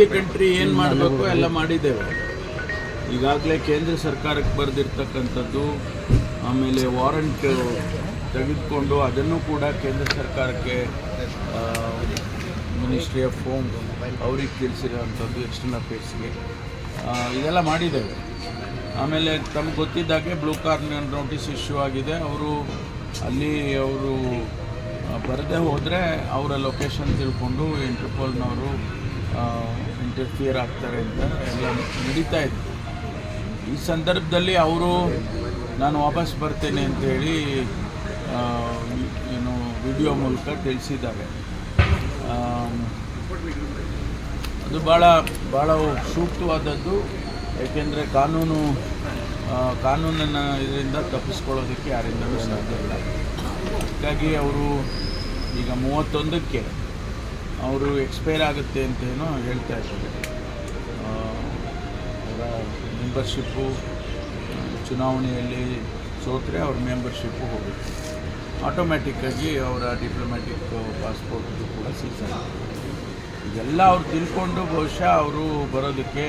Country ಏನು ಮಾಡಬೇಕು ಎಲ್ಲ ಮಾಡಿದ್ದೇವೆ. ಈಗಾಗಲೇ ಕೇಂದ್ರ ಸರ್ಕಾರಕ್ಕೆ ಬರೆದಿರ್ತಕ್ಕಂಥದ್ದು, ಆಮೇಲೆ ವಾರಂಟ್ ತೆಗೆದುಕೊಂಡು ಅದನ್ನು ಕೂಡ ಕೇಂದ್ರ ಸರ್ಕಾರಕ್ಕೆ ಮಿನಿಸ್ಟ್ರಿ ಆಫ್ ಹೋಮ್ ಅವ್ರಿಗೆ ತಿಳಿಸಿರೋವಂಥದ್ದು ಎಕ್ಸ್ಟರ್ನಲ್ ಅಫೇರ್ಸ್ಗೆ ಇದೆಲ್ಲ ಮಾಡಿದ್ದೇವೆ. ಆಮೇಲೆ ತಮ್ಗೆ ಗೊತ್ತಿದ್ದಾಗೆ ಬ್ಲೂ ಕಾರ್ನರ್ ನೋಟಿಸ್ ಇಶ್ಯೂ ಆಗಿದೆ. ಅವರು ಅಲ್ಲಿ ಅವರು ಬರದೇ ಹೋದರೆ ಅವರ ಲೊಕೇಶನ್ ತಿಳ್ಕೊಂಡು ಇಂಟರ್ಪೋಲ್ನವರು ಇಂಟರ್ಫಿಯರ್ ಆಗ್ತಾರೆ ಅಂತ ಎಲ್ಲ ನಡೀತಾ ಇದೆ. ಈ ಸಂದರ್ಭದಲ್ಲಿ ಅವರು, ನಾನು ವಾಪಸ್ ಬರ್ತೇನೆ ಅಂತೇಳಿ ಏನು ವಿಡಿಯೋ ಮೂಲಕ ತಿಳಿಸಿದ್ದಾರೆ. ಅದು ಭಾಳ ಭಾಳ ಸೂಕ್ತವಾದದ್ದು. ಏಕೆಂದರೆ ಕಾನೂನು ಕಾನೂನನ್ನು ಇದರಿಂದ ತಪ್ಪಿಸ್ಕೊಳ್ಳೋದಕ್ಕೆ ಯಾರಿಂದಲೂ ಸಾಧ್ಯ ಇಲ್ಲ. ಹಾಗಾಗಿ ಅವರು ಈಗ ಮೂವತ್ತೊಂದಕ್ಕೆ ಅವರು ಎಕ್ಸ್ಪೈರ್ ಆಗುತ್ತೆ ಅಂತೇನೋ ಹೇಳ್ತಾ ಇದ್ದಾರೆ. ಅವರ ಮೆಂಬರ್ಶಿಪ್ಪು ಚುನಾವಣೆಯಲ್ಲಿ ಸೋತ್ರೆ ಅವ್ರ ಮೆಂಬರ್ಶಿಪ್ಪು ಹೋಗುತ್ತೆ. ಆಟೋಮ್ಯಾಟಿಕ್ಕಾಗಿ ಅವರ ಡಿಪ್ಲೊಮ್ಯಾಟಿಕ್ ಪಾಸ್ಪೋರ್ಟ್ ಕೂಡ ಸೀಸನ್ ಇದೆಲ್ಲ ಅವ್ರು ತಿಳ್ಕೊಂಡು ಬಹುಶಃ ಅವರು ಬರೋದಕ್ಕೆ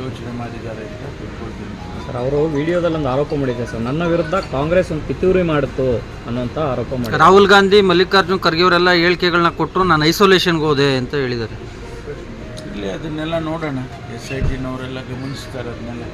ಯೋಚನೆ ಮಾಡಿದ್ದಾರೆ ಅಂತ ತಿಳ್ಕೊಳ್ತೀನಿ. ಸರ್ ಅವರು ವಿಡಿಯೋದಲ್ಲಿ ಒಂದು ಆರೋಪ ಮಾಡಿದ್ದಾರೆ ಸರ್. ನನ್ನ ವಿರುದ್ಧ ಕಾಂಗ್ರೆಸ್ ಒಂದು ಪಿತೂರಿ ಮಾಡಿತು ಅನ್ನೋಂಥ ಆರೋಪ ಮಾಡಿ ರಾಹುಲ್ ಗಾಂಧಿ ಮಲ್ಲಿಕಾರ್ಜುನ್ ಖರ್ಗೆ ಅವರೆಲ್ಲ ಹೇಳಿಕೆಗಳನ್ನ ಕೊಟ್ಟರು ನಾನು ಐಸೋಲೇಷನ್ಗೆ ಹೋದೆ ಅಂತ ಹೇಳಿದ್ದಾರೆ. ಇಲ್ಲಿ ಅದನ್ನೆಲ್ಲ ನೋಡೋಣ. ಎಸ್ ಐ ಟಿನವರೆಲ್ಲ ಗಮನಿಸ್ತಾರೆ ಅದನ್ನೆಲ್ಲ